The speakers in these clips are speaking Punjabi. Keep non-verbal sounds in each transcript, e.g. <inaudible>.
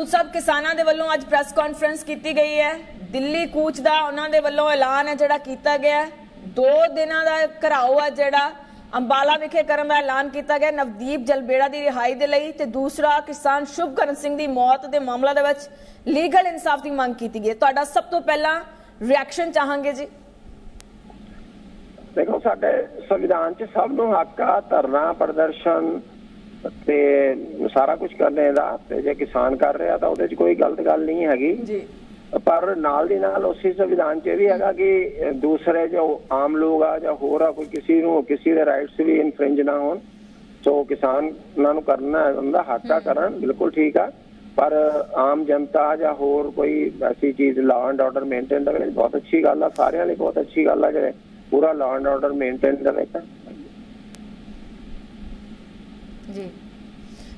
ਸੂਦ ਸਾਹਿਬ ਕਿਸਾਨਾਂ ਦੇ ਵੱਲੋਂ ਅੱਜ ਪ੍ਰੈਸ ਕਾਨਫਰੰਸ ਕੀਤੀ ਗਈ ਹੈ। ਦਿੱਲੀ ਕੂਚ ਦਾ ਉਹਨਾਂ ਦੇ ਵੱਲੋਂ ਐਲਾਨ ਹੈ ਜਿਹੜਾ ਕੀਤਾ ਗਿਆ ਹੈ। ਦੋ ਦਿਨਾਂ ਦਾ ਘਰਾਓ ਹੈ ਜਿਹੜਾ ਅੰਬਾਲਾ ਵਿਖੇ ਕਰਨ ਦਾ ਐਲਾਨ ਕੀਤਾ ਗਿਆ, ਨਵਦੀਪ ਜਲਬੇੜਾ ਦੀ ਰਿਹਾਈ ਦੇ ਲਈ ਤੇ ਦੂਸਰਾ ਕਿਸਾਨ ਸ਼ੁਭਕਰਨ ਸਿੰਘ ਦੀ ਮੌਤ ਦੇ ਮਾਮਲਾ ਦੇ ਵਿੱਚ ਲੀਗਲ ਇਨਸਾਫ ਦੀ ਮੰਗ ਕੀਤੀ ਗਈ ਹੈ। ਤੁਹਾਡਾ ਸਭ ਤੋਂ ਪਹਿਲਾਂ ਰਿਐਕਸ਼ਨ ਚਾਹਾਂਗੇ ਜੀ। ਦੇਖੋ, ਸਾਡੇ ਸੰਵਿਧਾਨ 'ਚ ਸਭ ਨੂੰ ਹੱਕ ਆ ਧਰਨਾ ਪ੍ਰਦਰਸ਼ਨ ਤੇ ਸਾਰਾ ਕੁਝ ਕਰਨੇ ਦਾ ਤੇ ਜੇ ਕਿਸਾਨ ਕਰ ਰਿਹਾ ਤਾਂ ਉਹਦੇ 'ਚ ਕੋਈ ਗਲਤ ਗੱਲ ਨਹੀਂ ਹੈਗੀ। ਜੀ। ਪਰ ਨਾਲ ਦੀ ਨਾਲ ਉਸੇ ਸੰਵਿਧਾਨ 'ਚ ਇਹ ਵੀ ਹੈਗਾ ਕਿ ਦੂਸਰੇ ਜੋ ਆਮ ਲੋਕ ਆ ਜਾਂ ਹੋਰ ਆ ਕੋਈ ਕਿਸੇ ਨੂੰ ਕਿਸੇ ਦੇ ਰਾਈਟਸ ਵੀ ਇਨਫ੍ਰਿੰਜ ਨਾ ਹੋਣ ਸੋ ਕਿਸਾਨ ਉਹਨਾਂ ਨੂੰ ਕਰਨਾ ਹੈ, ਉਹਨਾਂ ਦਾ ਹੱਕ ਕਰਨ ਬਿਲਕੁਲ ਠੀਕ ਆ। ਪਰ ਆਮ ਜਨਤਾ ਜਾਂ ਹੋਰ ਕੋਈ ਐਸੀ ਚੀਜ਼ ਲਾਅ ਐਂਡ ਆਰਡਰ ਮੇਨਟੇਨ ਦਾ ਬਹੁਤ ਅੱਛੀ ਗੱਲ ਆ ਸਾਰਿਆਂ ਲਈ ਬਹੁਤ ਅੱਛੀ ਗੱਲ ਆ ਜਿਹੜੇ ਪੂਰਾ ਲਾਅ ਐਂਡ ਆਰਡਰ ਮੇਨਟੇਨ ਦਾ ਵਿੱਚ ਜੀ।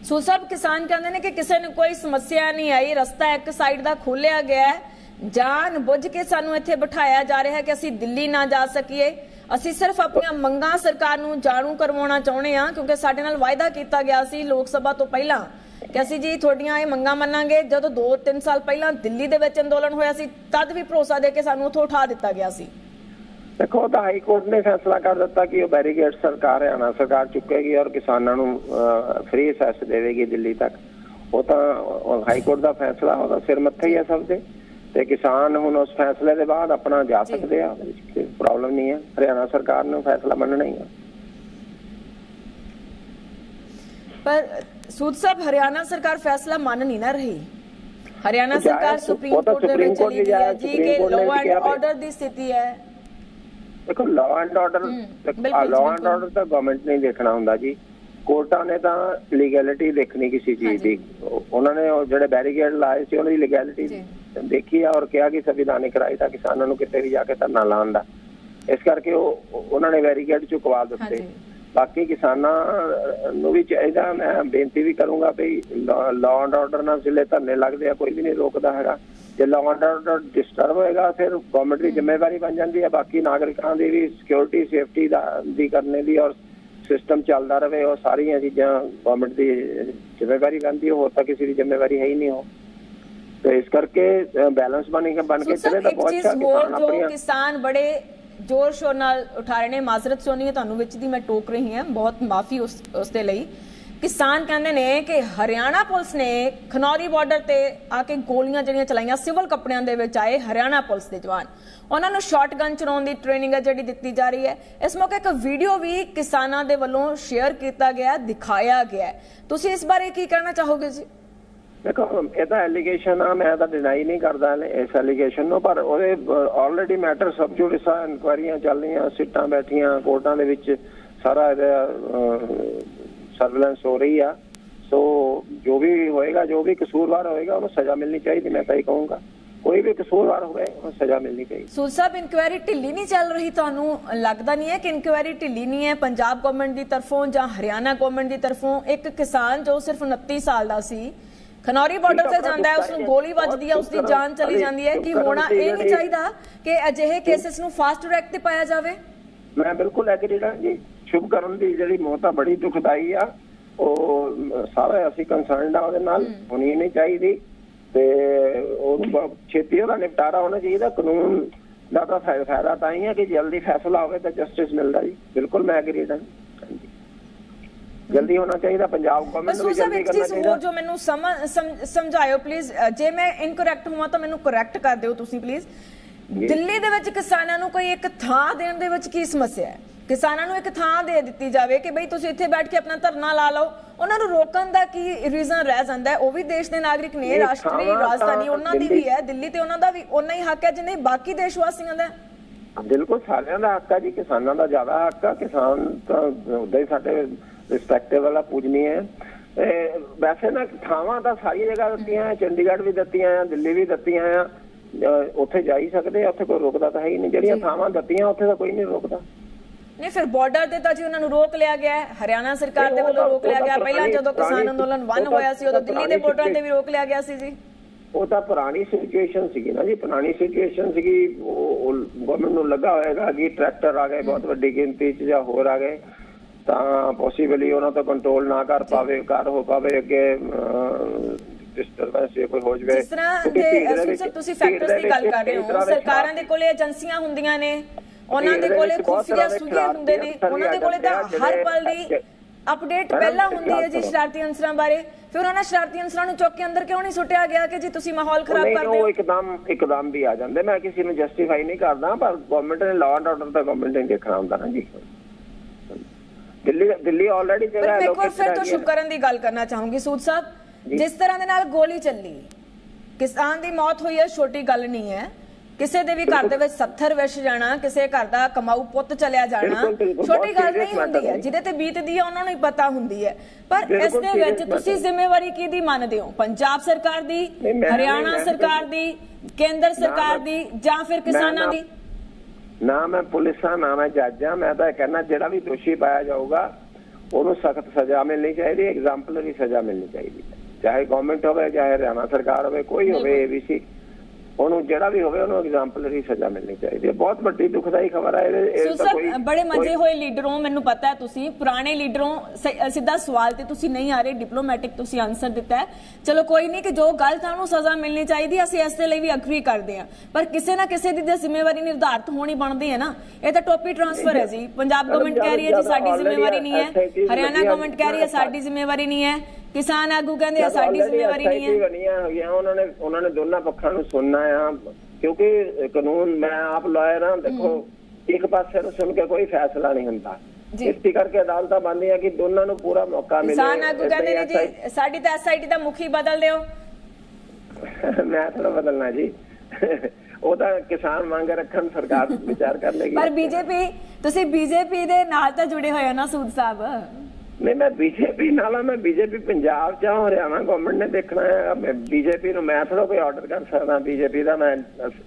ਸੋ ਸਭ ਕਿਸਾਨ ਕਹਿੰਦੇ ਨੇ ਕਿ ਕਿਸੇ ਨੂੰ ਕੋਈ ਸਮੱਸਿਆ ਨਹੀਂ ਆਈ। ਰਸਤਾ ਇੱਕ ਸਾਈਡ ਦਾ ਖੋਲਿਆ ਗਿਆ ਹੈ। ਜਾਣ ਬੁੱਝ ਕੇ ਸਾਨੂੰ ਇੱਥੇ ਬਿਠਾਇਆ ਜਾ ਰਿਹਾ ਹੈ ਕਿ ਅਸੀਂ ਦਿੱਲੀ ਨਾ ਜਾ ਸਕੀਏ। ਅਸੀਂ ਸਿਰਫ ਆਪਣੀਆਂ ਮੰਗਾਂ ਸਰਕਾਰ ਨੂੰ ਜਾਣੂ ਕਰਵਾਉਣਾ ਚਾਹੁੰਦੇ ਹਾਂ, ਕਿਉਂਕਿ ਸਾਡੇ ਨਾਲ ਵਾਅਦਾ ਕੀਤਾ ਗਿਆ ਸੀ ਲੋਕ ਸਭਾ ਤੋਂ ਪਹਿਲਾਂ ਕਿ ਅਸੀਂ ਜੀ ਤੁਹਾਡੀਆਂ ਇਹ ਮੰਗਾਂ ਮੰਨਾਂਗੇ। ਜਦੋਂ 2-3 ਸਾਲ ਪਹਿਲਾਂ ਦਿੱਲੀ ਦੇ ਵਿੱਚ ਅੰਦੋਲਨ ਹੋਇਆ ਸੀ, ਤਦ ਵੀ ਭਰੋਸਾ ਦੇ ਕੇ ਸਾਨੂੰ ਉੱਥੋਂ ਉਠਾ ਦਿੱਤਾ ਗਿਆ ਸੀ। ਦੇਖੋ ਤਾਂ ਹਾਈ ਕੋਰਟ ਨੇ ਫੈਸਲਾ ਕਰ ਦਿੱਤਾ ਕਿ ਉਹ ਬੈਰੀਕੇਡ ਸਰਕਾਰ ਹਰਿਆਣਾ ਸਰਕਾਰ ਚੁੱਕੇਗੀ ਔਰ ਕਿਸਾਨਾਂ ਨੂੰ ਫ੍ਰੀ ਅਸੈਸ ਦੇਵੇਗੀ ਦਿੱਲੀ ਤੱਕ। ਉਹ ਤਾਂ ਹਾਈ ਕੋਰਟ ਦਾ ਫੈਸਲਾ ਉਹਦਾ ਸਿਰ ਮੱਥੇ ਹੀ ਹੈ ਸਭ ਦੇ। ਤੇ ਕਿਸਾਨ ਹੁਣ ਉਸ ਫੈਸਲੇ ਦੇ ਬਾਅਦ ਆਪਣਾ ਜਾ। ਸਕਦੇ ਆ ਕੋਈ ਪ੍ਰੋਬਲਮ ਨਹੀਂ ਹੈ ਹਰਿਆਣਾ ਸਰਕਾਰ ਨੂੰ ਫੈਸਲਾ ਮੰਨਣਾ ਹੀ ਹੈ ਪਰ ਸੂਦ ਸਾਹਿਬ ਹਰਿਆਣਾ ਸਰਕਾਰ ਫੈਸਲਾ ਮੰਨ ਨਹੀਂ ਨਾ ਰਹੀ। ਹਰਿਆਣਾ ਸਰਕਾਰ ਸੁਪਰੀਮ ਕੋਰਟ ਦੇ ਵਿੱਚ ਚਲੀ ਗਈ ਹੈ ਜੀ ਕਿ ਲਾਅ ਐਂਡ ਆਰਡਰ ਦੀ ਸਥਿਤੀ ਹੈ। ਦੇਖੋ law and order law and. Order ਤਾਂ ਗਵਰਨਮੈਂਟ ਨੇ ਦੇਖਣਾ ਹੁੰਦਾ ਜੀ ਕੋਰਟਾਂ ਨੇ ਤਾਂ ਲੀਗੈਲਿਟੀ ਦੇਖਣੀ ਕਿਸੇ ਚੀਜ਼ ਦੀ ਉਹ- ਉਹਨਾਂ ਨੇ ਉਹ ਜਿਹੜੇ ਬੈਰੀਕੇਡ ਲਾਏ ਸੀ ਉਹਨਾਂ ਦੀ ਲੀਗੈਲਿਟੀ। ਦੇਖੀ ਆ ਔਰ ਕਿਹਾ ਕਿ ਸੰਵਿਧਾਨਿਕ ਰਾਈਟ ਆ ਕਿਸਾਨਾਂ ਨੂੰ ਕਿਤੇ ਵੀ ਜਾ ਕੇ ਧਰਨਾ ਲਾਉਣ ਦਾ ਇਸ ਕਰਕੇ ਉਹ ਉਹਨਾਂ ਨੇ ਬੈਰੀਕੇਡ ਚੁਕਵਾ ਦਿੱਤੇ। ਬਾਕੀ ਕਿਸਾਨਾਂ ਨੂੰ ਵੀ ਚਾਹੀਦਾ ਮੈਂ ਬੇਨਤੀ ਵੀ ਕਰੂੰਗਾ ਵੀ ਲਾਅ ਐਂਡ ਆਰਡਰ ਨਾਲ ਜ਼ਿਲ੍ਹੇ ਧਰਨੇ ਲੱਗਦੇ ਆ ਕੋਈ ਵੀ ਨਹੀਂ ਰੋਕਦਾ ਹੈਗਾ ਜੇ ਲਾਅ ਆਰਡਰ ਡਿਸਟਰਬ ਹੋਏਗਾ ਫਿਰ ਗਵਰਨਮੈਂਟ ਦੀ ਜ਼ਿੰਮੇਵਾਰੀ ਬਣ ਜਾਂਦੀ ਹੈ। ਬਾਕੀ ਨਾਗਰਿਕਾਂ ਦੀ ਵੀ ਸਿਕਿਉਰਿਟੀ ਸੇਫਟੀ ਦਾ ਦੀ ਕਰਨੇ ਦੀ ਔਰ ਸਿਸਟਮ ਚੱਲਦਾ ਰਵੇ ਉਹ ਸਾਰੀਆਂ ਚੀਜ਼ਾਂ ਗਵਰਨਮੈਂਟ ਦੀ ਜ਼ਿੰਮੇਵਾਰੀ ਬਣਦੀ ਹੈ। ਤਾਂ ਕਿਸੇ ਦੀ ਜ਼ਿੰਮੇਵਾਰੀ ਹੈ ਹੀ ਨਹੀਂ ਉਹ। ਤੇ ਇਸ ਕਰਕੇ ਬੈਲੈਂਸ ਬਣ ਕੇ ਬਣ ਕੇ ਸੋ ਚੱਲੇ ਸਰ ਤਾਂ ਇੱਕ ਬਹੁਤ ਚੀਜ਼ ਅੱਛਾ ਹੋਰ ਕਿਸਾਨ ਜੋ ਆਪਣੀਆਂ ਕਿਸਾਨ ਬੜੇ ਜ਼ੋਰ ਸ਼ੋਰ ਨਾਲ ਉਠਾ ਰਹੇ ਨੇ ਮਾਜ਼ਰਤ ਸੋਨੀ ਹੈ ਤੁਹਾਨੂੰ ਵਿੱਚ ਦੀ ਮੈਂ ਟੋਕ ਰਹੀ ਹਾਂ ਬਹੁਤ ਮਾਫੀ ਉਸ ਉਸ ਦੇ ਲਈ। ਕਿਸਾਨ ਕਹਿੰਦੇ ਨੇ ਕਿ ਹਰਿਆਣਾ ਪੁਲਿਸ ਨੇ ਖਨੌਰੀ ਬਾਰਡਰ ਤੇ ਆ ਕੇ ਗੋਲੀਆਂ ਜਿਹੜੀਆਂ ਚਲਾਈਆਂ, ਸਿਵਲ ਕੱਪੜਿਆਂ ਦੇ ਵਿੱਚ ਆਏ ਹਰਿਆਣਾ ਪੁਲਿਸ ਦੇ ਜਵਾਨ। ਉਹਨਾਂ ਨੂੰ ਸ਼ਾਟਗਨ ਚਲਾਉਣ ਦੀ ਟ੍ਰੇਨਿੰਗ ਹੈ ਜਿਹੜੀ ਦਿੱਤੀ ਜਾ ਰਹੀ ਹੈ। ਇਸ ਮੌਕੇ ਇੱਕ ਵੀਡੀਓ ਵੀ ਕਿਸਾਨਾਂ ਦੇ ਵੱਲੋਂ ਸ਼ੇਅਰ ਕੀਤਾ ਗਿਆ, ਦਿਖਾਇਆ ਗਿਆ ਤੁਸੀਂ ਇਸ ਬਾਰੇ ਕੀ ਕਹਿਣਾ ਚਾਹੋਗੇ ਜੀ? ਦੇਖੋ ਇਹ ਤਾਂ ਐਲੀਗੇਸ਼ਨ ਆ, ਮੈਂ ਤਾਂ ਡਿਨਾਈ ਨਹੀਂ ਕਰਦਾ ਇਸ ਐਲੀਗੇਸ਼ਨ ਨੂੰ, ਪਰ ਉਹਦੇ ਆਲਰੇਡੀ ਮੈਟਰ ਸਬ ਜੁਡਿਸ ਆ ਚੱਲ ਰਹੀਆਂ, ਸਿੱਟਾਂ ਬੈਠੀਆਂ, ਕੋਰਟਾਂ ਦੇ ਵਿੱਚ ਸਾਰਾ ਇਹਦਾ ਸਰਵੇਲੈਂਸ ਹੋ ਰਹੀ ਆ। ਸੋ ਜੋ ਵੀ ਹੋਏਗਾ ਜੋ ਵੀ ਕਸੂਰਵਾਰ ਹੋਏਗਾ ਉਹਨੂੰ ਸਜ਼ਾ ਮਿਲਣੀ ਚਾਹੀਦੀ ਮੈਂ ਤਾਂ ਇਹ ਕਹੂੰਗਾ। ਕੋਈ ਵੀ ਕਸੂਰਵਾਰ ਹੋਵੇ ਉਹਨੂੰ ਸਜ਼ਾ ਮਿਲਣੀ ਚਾਹੀਦੀ। ਸੂਦ ਸਾਹਿਬ ਇਨਕੁਆਇਰੀ ਢਿੱਲੀ ਨਹੀਂ ਚੱਲ ਰਹੀ ਤੁਹਾਨੂੰ? ਲੱਗਦਾ ਨਹੀਂ ਹੈ ਕਿ ਇਨਕੁਆਇਰੀ ਢਿੱਲੀ ਨਹੀਂ ਹੈ? ਪੰਜਾਬ ਗਵਰਨਮੈਂਟ ਦੀ ਤਰਫੋਂ ਜਾਂ ਹਰਿਆਣਾ ਗਵਰਨਮੈਂਟ ਦੀ ਤਰਫੋਂ ਇੱਕ ਕਿਸਾਨ ਜੋ ਸਿਰਫ 29 ਸਾਲ ਦਾ ਸੀ ਖਨੌਰੀ ਬਾਰਡਰ ਤੇ ਜਾਂਦਾ ਹੈ ਉਸ ਨੂੰ ਗੋਲੀ ਵੱਜਦੀ ਹੈ ਉਸ ਦੀ ਜਾਨ ਚਲੀ ਜਾਂਦੀ ਹੈ ਕਿ ਹੋਣਾ ਇਹ ਨਹੀਂ ਚਾਹੀਦਾ ਕਿ ਅਜਿਹੇ ਕੇਸਿਸ ਨੂੰ ਫਾਸਟ ਟਰੈਕ ਤੇ ਪਾਇਆ ਜਾਵੇ। ਮੈਂ ਬਿਲਕੁਲ ਐਗਰੀ ਹਾਂ ਜੀ। ਸ਼ੁਭ ਕਰਨ ਦੀ ਜਿਹੜੀ ਮੌਤ ਆ ਬੜੀ ਦੁਖਦਾਈ ਆ। ਉਹ ਸਾਰੇ ਅਸੀਂ ਕੰਸਰਨਡ ਆ ਉਹਦੇ ਨਾਲ ਹੋਣੀ ਨਹੀਂ ਚਾਹੀਦੀ। ਤੇ ਉਹਨੂੰ ਛੇਤੀ ਉਹਦਾ ਨਿਪਟਾਰਾ ਹੋਣਾ ਚਾਹੀਦਾ। ਕਾਨੂੰਨ ਦਾ ਤਾਂ ਫਾਇ- ਫਾਇਦਾ ਤਾਂ ਹੀ ਹੈ ਕਿ ਜਲਦੀ ਫੈਸਲਾ ਹੋਵੇ ਤਾਂ ਜਸਟਿਸ ਮਿਲਦਾ ਜੀ। ਬਿਲਕੁਲ ਮੈਂ ਐਗਰੀ ਹਾਂ। ਜਲਦੀ ਹੋਣਾ ਚਾਹੀਦਾ ਪੰਜਾਬ ਗਵਰਨਮੈਂਟ ਨੂੰ ਜਲਦੀ ਕਰਨਾ ਚਾਹੀਦਾ। ਜੋ ਮੈਨੂੰ ਸਮਝ ਸਮ- ਸਮਝਾਇਓ ਪਲੀਜ਼ ਜੇ ਮੈਂ ਇਨਕਰੈਕਟ ਹੋਵਾਂ ਤਾਂ ਮੈਨੂੰ ਕਰੈਕਟ ਕਰ ਦਿਓ ਤੁਸੀਂ ਪਲੀਜ਼ ਦਿੱਲੀ ਦੇ ਵਿੱਚ ਕਿਸਾਨਾਂ ਨੂੰ ਕੋਈ ਇੱਕ ਥਾਂ ਦੇਣ ਦੇ ਵਿੱਚ ਕੀ ਸਮੱਸਿਆ ਹੈ? ਕਿਸਾਨਾਂ ਨੂੰ ਇੱਕ ਥਾਂ ਦੇ ਦਿੱਤੀ ਜਾਵੇ ਕਿ ਬਈ ਤੁਸੀਂ ਇੱਥੇ ਬੈਠ ਕੇ ਆਪਣਾ ਧਰਨਾ ਲਾ ਲਓ। ਉਹਨਾਂ ਨੂੰ ਰੋਕਣ ਦਾ ਕੀ ਰੀਜ਼ਨ ਰਹਿ ਜਾਂਦਾ ਹੈ? ਉਹ ਵੀ ਦੇਸ਼ ਦੇ ਨਾਗਰਿਕ ਨੇ ਰਾਸ਼ਟਰੀ ਰਾਜਧਾਨੀ ਉਹਨਾਂ ਦੀ ਵੀ ਹੈ ਦਿੱਲੀ ਤੇ ਉਹਨਾਂ ਦਾ ਵੀ ਉਨਾ ਹੀ ਹੱਕ ਹੈ ਜਿੰਨੇ ਬਾਕੀ ਦੇਸ਼ ਵਾਸੀਆਂ ਦਾ ਹੈ। ਬਿਲਕੁਲ ਸਾਰਿਆਂ ਦਾ ਹੱਕ ਆ ਜੀ ਕਿਸਾਨਾਂ ਦਾ ਜ਼ਿਆਦਾ ਹੱਕ ਆ। ਕਿਸਾਨ ਤਾਂ ਉਦਾਂ ਹੀ ਸਾਡੇ ਰਿਸਪੈਕਟੇਬਲ ਵਾਲਾ ਪੂਜਨੀ ਹੈ। ਵੈਸੇ ਨਾ ਥਾਵਾਂ ਤਾਂ ਸਾਰੀ ਜਗ੍ਹਾ ਦਿੱਤੀਆਂ ਚੰਡੀਗੜ੍ਹ ਵੀ ਦਿੱਤੀਆਂ ਆ ਦਿੱਲੀ ਵੀ ਦਿੱਤੀਆਂ ਆ ਉੱਥੇ ਜਾ ਹੀ ਸਕਦੇ ਆ ਉੱਥੇ ਕੋਈ ਰੋਕਦਾ ਤਾਂ ਹੈ ਹੀ ਨਹੀਂ। ਜਿਹੜੀਆਂ। ਥਾਵਾਂ ਦਿੱਤੀਆਂ ਉੱਥੇ ਤਾਂ ਕੋਈ ਨਹੀਂ ਰੋਕਦਾ। ਨਹੀਂ ਫਿਰ ਬਾਰਡਰ ਤੇ ਤਾਂ ਜੀ ਉਹਨਾਂ ਨੂੰ ਰੋਕ ਲਿਆ ਗਿਆ ਹੈ। ਹਰਿਆਣਾ ਸਰਕਾਰ ਦੇ ਵੱਲੋਂ ਰੋਕ ਲਿਆ ਗਿਆ। ਪਹਿਲਾਂ ਜਦੋਂ ਕਿਸਾਨ ਅੰਦੋਲਨ ਉਹ ਵਨ ਤਾਂ- ਹੋਇਆ ਸੀ ਉਦੋਂ ਦਿੱਲੀ ਦੇ ਬਾਰਡਰਾਂ ਤੇ ਵੀ ਰੋਕ ਲਿਆ ਗਿਆ ਸੀ ਜੀ। ਉਹ ਤਾਂ ਪੁਰਾਣੀ ਸਿਚੁਏਸ਼ਨ ਸੀਗੀ ਨਾ ਜੀ। ਪੁਰਾਣੀ ਸਿਚੁਏਸ਼ਨ ਸੀਗੀ। ਉਹ ਗਵਰਨਮੈਂਟ ਨੂੰ ਲੱਗਾ ਹੋਏਗਾ ਕਿ ਟਰੈਕਟਰ ਆ ਗਏ ਬਹੁਤ ਵੱਡੀ ਗਿਣਤੀ 'ਚ ਜਾਂ ਹੋਰ ਆ ਗਏ। ਤਾਂ ਪੋਸੀਬਲੀ ਉਹਨਾਂ ਤੋਂ ਕੰਟਰੋਲ ਨਾ ਕਰ ਪਾਵੇ ਕਰ ਹੋ ਪਾਵੇ ਅੱਗੇ ਡਿਸਟਰਬੈਂਸ ਜੇ ਕੋਈ ਹੋ ਜਵੇ। ਜਿਸ ਤਰ੍ਹਾਂ ਦੇ ਦੇ ਤੁਸੀਂ ਫੈਕਟਰਸ ਦੀ ਦੇ ਗੱਲ ਕਰ ਰਹੇ ਹੋ। ਦੇ ਸਰਕਾਰਾਂ ਦੇ ਕੋਲੇ ਏਜੰਸੀਆਂ ਹੁੰਦੀਆਂ ਨੇ। ਉਹਨਾਂ ਦੇ ਕੋਲੇ ਖੁਫੀਆ ਸੂਏ ਹੁੰਦੇ ਨੇ ਉਹਨਾਂ ਦੇ ਕੋਲੇ ਤਾਂ ਹਰ ਪਲ ਦੀ ਅਪਡੇਟ ਪਹਿਲਾਂ ਹੁੰਦੀ ਹੈ ਜੀ। ਸ਼ਰਾਰਤੀ ਅਨਸਰਾਂ ਬਾਰੇ ਫਿਰ ਉਹਨਾਂ ਸ਼ਰਾਰਤੀ ਅਨਸਰਾਂ ਨੂੰ ਚੁੱਕ ਕੇ ਅੰਦਰ ਕਿਉਂ ਨਹੀਂ ਸੁੱਟਿਆ ਗਿਆ ਕਿ ਜੀ ਤੁਸੀਂ ਮਾਹੌਲ ਖਰਾਬ ਕਰਦੇ ਹੋ ਉਹ ਇੱਕਦਮ ਇੱਕਦਮ ਵੀ ਆ ਜਾਂਦੇ ਮੈਂ ਕਿਸੇ ਨੂੰ ਜਸਟੀਫਾਈ ਨਹੀਂ ਕਰਦਾ ਪਰ ਗਵਰਨਮੈਂਟ ਨੇ ਲਾਅ ਐਂਡ ਆਰਡਰ ਤਾਂ ਗਵਰਨਮੈਂਟ ਨੇ ਦੇਖਣਾ ਹੁੰਦਾ ਨਾ ਜੀ ਦਿੱਲੀ ਦਿੱਲੀ ਆਲਰੇਡੀ ਇੱਕ ਵਾਰ located ਫਿਰ ਤੋਂ ਹੈ। ਸ਼ੁਕਰਨ ਦੀ ਗੱਲ ਕਰਨਾ ਚਾਹੂੰਗੀ ਸੂਦ ਸਾਹਿਬ। ਜਿਸ ਤਰ੍ਹਾਂ ਦੇ ਨਾਲ ਗੋਲੀ ਚੱਲੀ ਕਿਸਾਨ ਦੀ ਮੌਤ ਹੋਈ ਹੈ ਛੋਟੀ ਗੱਲ ਨਹੀਂ ਹੈ ਕਿਸੇ ਦੇ ਵੀ ਘਰ ਦੇ ਵਿੱਚ 70 ਵਿਸ਼ ਜਾਣਾ ਕਿਸੇ ਘਰ ਦਾ ਕਮਾਊ ਪੁੱਤ ਚਲਿਆ ਜਾਣਾ ਛੋਟੀ ਗੱਲ ਨਹੀਂ ਹੁੰਦੀ ਹੈ। ਜਿਹਦੇ ਤੇ ਬੀਤਦੀ ਹੈ ਉਹਨਾਂ ਨੂੰ ਹੀ ਪਤਾ ਹੁੰਦੀ ਹੈ। ਪਰ ਇਸ ਦੇ ਵਿੱਚ ਤੁਸੀਂ। ਜ਼ਿੰਮੇਵਾਰੀ ਕਿਹਦੀ ਮੰਨਦੇ ਹੋ? ਪੰਜਾਬ ਸਰਕਾਰ ਦੀ ਹਰਿਆਣਾ ਸਰਕਾਰ ਦੀ ਕੇਂਦਰ ਸਰਕਾਰ ਦੀ ਜਾਂ ਫਿਰ ਕਿਸਾਨਾਂ ਦੀ? ਨਾ ਮੈਂ ਪੁਲਿਸ ਆ ਨਾ ਮੈਂ ਜੱਜ ਆ ਮੈਂ ਤਾਂ ਕਹਿਣਾ ਜਿਹੜਾ ਵੀ ਦੋਸ਼ੀ ਪਾਇਆ ਜਾਊਗਾ ਉਹਨੂੰ ਸਖਤ ਸਜ਼ਾ ਮਿਲਣੀ ਚਾਹੀਦੀ ਐਗਜ਼ਾਮਪਲਰੀ ਸਜ਼ਾ ਮਿਲਣੀ ਚਾਹੀਦੀ ਚਾਹੇ ਗਵਰਨਮੈਂਟ ਹੋਵੇ ਚਾਹੇ ਹਰਿਆਣਾ ਸਰਕਾਰ ਹੋਵੇ ਕੋਈ ਹੋਵੇ ਏਬੀਸੀ ਉਹਨੂੰ ਜਿਹੜਾ ਵੀ ਹੋਵੇ ਉਹਨੂੰ ਐਗਜ਼ਾਮਪਲਰੀ ਸਜ਼ਾ ਮਿਲਣੀ ਚਾਹੀਦੀ ਹੈ। ਬਹੁਤ ਵੱਡੀ ਦੁਖਦਾਈ ਖਬਰ ਹੈ ਇਹ ਸੋ ਤਾਂ ਸਰ ਕੋਈ ਬੜੇ ਮਜੇ ਹੋਏ ਲੀਡਰੋਂ ਮੈਨੂੰ ਪਤਾ ਹੈ ਤੁਸੀਂ ਪੁਰਾਣੇ ਲੀਡਰੋਂ ਸਿੱਧਾ ਸਵਾਲ ਤੇ ਤੁਸੀਂ ਨਹੀਂ ਆ ਰਹੇ ਡਿਪਲੋਮੈਟਿਕ ਤੁਸੀਂ ਆਨਸਰ ਦਿੱਤਾ ਹੈ। ਚਲੋ ਕੋਈ ਨਹੀਂ ਕਿ ਜੋ ਗਲਤ ਆ ਉਹਨੂੰ ਸਜ਼ਾ ਮਿਲਣੀ ਚਾਹੀਦੀ ਅਸੀਂ ਇਸ ਦੇ ਲਈ ਵੀ ਅਗਰੀ ਕਰਦੇ ਹਾਂ। ਪਰ ਕਿਸੇ ਨਾ ਕਿਸੇ ਦੀ ਤਾਂ ਜ਼ਿੰਮੇਵਾਰੀ ਨਿਰਧਾਰਤ ਹੋਣੀ ਬਣਦੀ ਹੈ ਨਾ। ਇਹ ਤਾਂ ਟੋਪੀ ਟ੍ਰਾਂਸਫਰ ਹੈ ਜੀ। ਪੰਜਾਬ ਗਵਰਨਮੈਂਟ ਕਹਿ ਰਹੀ ਹੈ ਜੀ ਸਾਡੀ ਜ਼ਿੰਮੇਵਾਰੀ ਨਹੀਂ ਹੈ। ਹਰਿਆਣਾ ਗਵਰਨਮੈਂਟ ਕਹਿ ਰਹੀ ਹੈ ਸਾਡੀ ਜ਼ਿੰਮੇਵਾਰੀ ਨਹੀਂ ਹੈ। ਕਿਸਾਨ ਆਗੂ ਕਹਿੰਦੇ ਆ ਸਾਡੀ ਜ਼ਿੰਮੇਵਾਰੀ ਨਹੀਂ ਹੈ। ਬਣੀਆਂ ਹੋਈਆਂ ਉਹਨਾਂ ਨੇ ਉਹਨਾਂ ਨੇ ਦੋਨਾਂ ਪੱਖਾਂ ਨੂੰ ਸੁਣਨਾ ਆ ਕਿਉਂਕਿ ਕਾਨੂੰਨ ਮੈਂ ਆਪ ਲਾਇਰ ਹਾਂ ਦੇਖੋ ਇੱਕ ਪਾਸੇ ਨੂੰ ਸੁਣ ਕੇ ਕੋਈ ਫੈਸਲਾ ਨਹੀਂ ਹੁੰਦਾ। ਇਸ ਕਰਕੇ ਅਦਾਲਤਾਂ ਬਣਦੀਆਂ ਕਿ ਦੋਨਾਂ ਨੂੰ ਪੂਰਾ ਮੌਕਾ ਮਿਲੇ। ਕਿਸਾਨ ਆਗੂ ਕਹਿੰਦੇ ਨੇ ਜੀ ਸਾਡੀ ਤਾਂ ਐਸਆਈਟੀ ਦਾ ਮੁਖੀ ਬਦਲ ਦਿਓ। <laughs> ਮੈਂ ਥੋੜਾ ਬਦਲਣਾ ਜੀ। ਉਹ ਤਾਂ ਕਿਸਾਨ ਮੰਗ ਰੱਖਣ ਸਰਕਾਰ ਵਿਚਾਰ ਕਰ ਲੇਗੀ। ਪਰ ਬੀਜੇਪੀ ਤੁਸੀਂ ਬੀਜੇਪੀ ਦੇ ਨਾਲ ਤਾਂ ਜੁੜੇ ਹੋਏ ਹੋ ਨਾ ਸੂਦ ਸਾਹਿਬ। ਨਹੀਂ ਮੈਂ ਬੀਜੇਪੀ ਨਾਲ ਮੈਂ ਬੀਜੇਪੀ ਪੰਜਾਬ ਚ ਹਾਂ ਹਰਿਆਣਾ ਗਵਰਨਮੈਂਟ ਨੇ ਦੇਖਣਾ ਹੈ। ਮੈਂ ਬੀਜੇਪੀ ਨੂੰ ਮੈਂ ਥੋੜਾ ਕੋਈ ਆਰਡਰ ਕਰ ਸਕਦਾ ਬੀਜੇਪੀ ਦਾ ਮੈਂ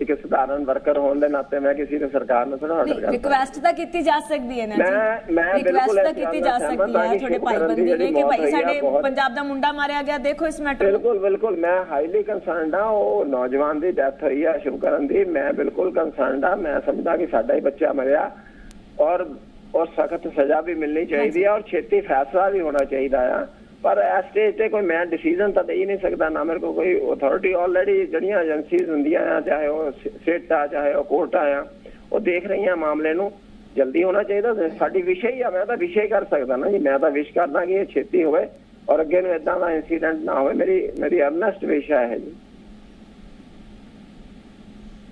ਇੱਕ ਸਧਾਰਨ ਵਰਕਰ ਹੋਣ ਦੇ ਨਾਤੇ ਮੈਂ ਕਿਸੇ ਨੂੰ ਸਰਕਾਰ ਨੂੰ ਥੋੜਾ ਆਰਡਰ ਕਰ ਸਕਦਾ। ਰਿਕੁਐਸਟ ਤਾਂ ਕੀਤੀ ਜਾ ਸਕਦੀ ਹੈ ਨਾ ਜੀ। ਮੈਂ- ਮੈਂ ਬਿਲਕੁਲ ਤਾਂ ਕੀਤੀ ਜਾ ਸਕਦੀ ਹਾਂ ਤੁਹਾਡੇ ਸ਼ੁਭ ਭਾਈ ਕਰਨ ਦੀ ਬੰਦੀ ਨੇ ਕਿ ਭਾਈ ਸਾਡੇ ਪੰਜਾਬ ਦਾ ਮੁੰਡਾ ਮਾਰਿਆ ਗਿਆ ਦੇਖੋ ਇਸ ਮੈਟਰ ਬਿਲਕੁਲ ਬਿਲਕੁਲ। ਮੈਂ ਹਾਈਲੀ ਕੰਸਰਨਡ ਆ ਉਹ ਨੌਜਵਾਨ ਦੀ ਡੈਥ ਹੋਈ ਆ ਸ਼ੁਭਕਰਨ ਦੀ। ਮੈਂ ਬਿਲਕੁਲ ਕੰਸਰਨਡ ਆ ਮੈਂ ਸਮਝਦਾ ਕਿ ਸਾਡਾ ਹੀ ਬੱਚਾ ਮਰਿਆ ਔਰ ਔਰ ਸਖਤ ਸਜ਼ਾ ਵੀ ਮਿਲਣੀ ਚਾਹੀਦੀ ਹੈ ਔਰ ਛੇਤੀ ਫੈਸਲਾ ਵੀ ਹੋਣਾ ਚਾਹੀਦਾ ਆ ਪਰ ਇਸ ਸਟੇਜ ਤੇ ਕੋਈ ਮੈਂ ਡਿਸੀਜਨ ਤਾਂ ਦੇ ਹੀ ਨਹੀਂ ਸਕਦਾ ਨਾ ਮੇਰੇ ਕੋਲ ਕੋਈ ਅਥਾਰਟੀ ਆਲਰੇਡੀ ਜਿਹੜੀਆਂ ਏਜੰਸੀਜ਼ ਹੁੰਦੀਆਂ ਆ ਚਾਹੇ ਉਹ ਸਟੇਟ ਆ ਚਾਹੇ ਉਹ ਕੋਰਟ ਆ ਉਹ ਦੇਖ ਰਹੀਆਂ ਮਾਮਲੇ ਨੂੰ ਜਲਦੀ ਹੋਣਾ ਚਾਹੀਦਾ ਸਾਡੀ ਵਿਸ਼ੇ ਹੀ ਆ ਮੈਂ ਤਾਂ ਵਿਸ਼ੇ ਹੀ ਕਰ ਸਕਦਾ ਨਾ ਜੀ ਮੈਂ ਤਾਂ ਵਿਸ਼ ਕਰਦਾ ਕਿ ਇਹ ਛੇਤੀ ਹੋਵੇ ਔਰ ਅੱਗੇ ਨੂੰ ਇਦਾਂ ਦਾ ਇਨਸੀਡੈਂਟ ਨਾ ਹੋਵੇ ਮੇਰੀ ਮੇਰੀ ਅਰਨੈਸਟ ਵਿਸ਼ਾ ਹੈ ਜੀ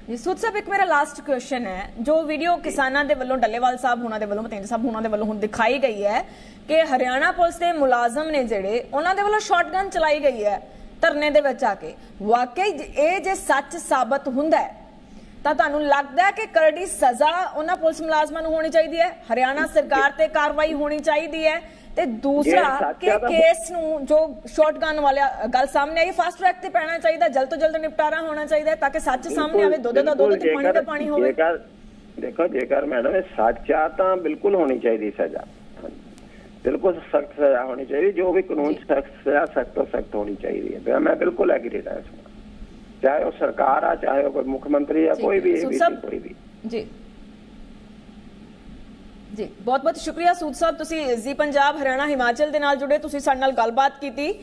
ਜੀ ਸੁਦ ਸਾਹਿਬ ਇੱਕ ਮੇਰਾ ਲਾਸਟ ਕੁਐਸਚਨ ਹੈ ਜੋ ਵੀਡੀਓ ਕਿਸਾਨਾਂ ਦੇ ਵੱਲੋਂ ਡੱਲੇਵਾਲ ਸਾਹਿਬ ਹੁਣਾਂ ਦੇ ਵੱਲੋਂ ਮਤਿੰਦਰ ਸਾਹਿਬ ਹੁਣਾਂ ਦੇ ਵੱਲੋਂ ਹੁਣ ਦਿਖਾਈ ਗਈ ਹੈ ਕਿ ਹਰਿਆਣਾ ਪੁਲਿਸ ਦੇ ਮੁਲਾਜ਼ਮ ਨੇ ਜਿਹੜੇ ਉਹਨਾਂ ਦੇ ਵੱਲੋਂ ਸ਼ਾਟਗਨ ਚਲਾਈ ਗਈ ਹੈ ਧਰਨੇ ਦੇ ਵਿੱਚ ਆ ਕੇ। ਵਾਕਈ ਇਹ ਜੇ ਸੱਚ ਸਾਬਤ ਹੁੰਦਾ ਹੈ ਤਾਂ ਤੁਹਾਨੂੰ ਲੱਗਦਾ ਹੈ ਕਿ ਕਰੜੀ ਸਜ਼ਾ ਉਹਨਾਂ ਪੁਲਿਸ ਮੁਲਾਜ਼ਮਾਂ ਨੂੰ ਹੋਣੀ ਚਾਹੀਦੀ ਹੈ? ਹਰਿਆਣਾ ਸਰਕਾਰ ਤੇ ਕਾਰਵਾਈ ਹੋਣੀ ਚਾਹੀਦੀ ਹੈ ਤੇ ਦੂਸਰਾ ਕਿ ਕੇਸ ਨੂੰ ਜੋ ਸ਼ਾਟਗਨ ਵਾਲਾ ਗੱਲ ਸਾਹਮਣੇ ਆਈ ਫਾਸਟ ਟਰੈਕ ਤੇ ਪੈਣਾ ਚਾਹੀਦਾ ਜਲਦ ਤੋਂ ਜਲਦ ਨਿਪਟਾਰਾ ਹੋਣਾ ਚਾਹੀਦਾ ਤਾਂ ਕਿ ਸੱਚ ਸਾਹਮਣੇ ਆਵੇ ਦੁੱਧ ਦਾ ਦੁੱਧ ਤੇ ਪਾਣੀ ਦਾ ਪਾਣੀ ਹੋਵੇ। ਦੇਖੋ ਜੇਕਰ ਮੈਡਮ ਇਹ ਸੱਚ ਆ ਤਾਂ ਬਿਲਕੁਲ ਹੋਣੀ ਚਾਹੀਦੀ ਸਜ਼ਾ। ਬਿਲਕੁਲ ਸਖਤ ਸਜ਼ਾ ਹੋਣੀ ਚਾਹੀਦੀ ਜੋ ਵੀ ਕਾਨੂੰਨ ਸਖਤ ਸਜ਼ਾ ਸਖਤ ਤੋਂ ਸਖਤ ਹੋਣੀ ਚਾਹੀਦੀ ਹੈ। ਮੈਂ ਬਿਲਕੁਲ ਐਗਰੀ ਹਾਂ ਇਸ ਨਾਲ ਚਾਹੇ ਉਹ ਸਰਕਾਰ ਆ ਚਾਹੇ ਉਹ ਕੋਈ ਮੁੱਖ ਮੰਤਰੀ ਆ ਕੋਈ। ਵੀ ਸਭ- ਕੋਈ ਵੀ। ਜੀ। ਜੀ ਬਹੁਤ ਬਹੁਤ ਸ਼ੁਕਰੀਆ ਸੂਦ ਸਾਹਿਬ, ਤੁਸੀਂ ਜ਼ੀ ਪੰਜਾਬ, ਹਰਿਆਣਾ, ਹਿਮਾਚਲ ਦੇ ਨਾਲ ਜੁੜੇ, ਤੁਸੀਂ ਸਾਡੇ ਨਾਲ ਗੱਲਬਾਤ ਕੀਤੀ।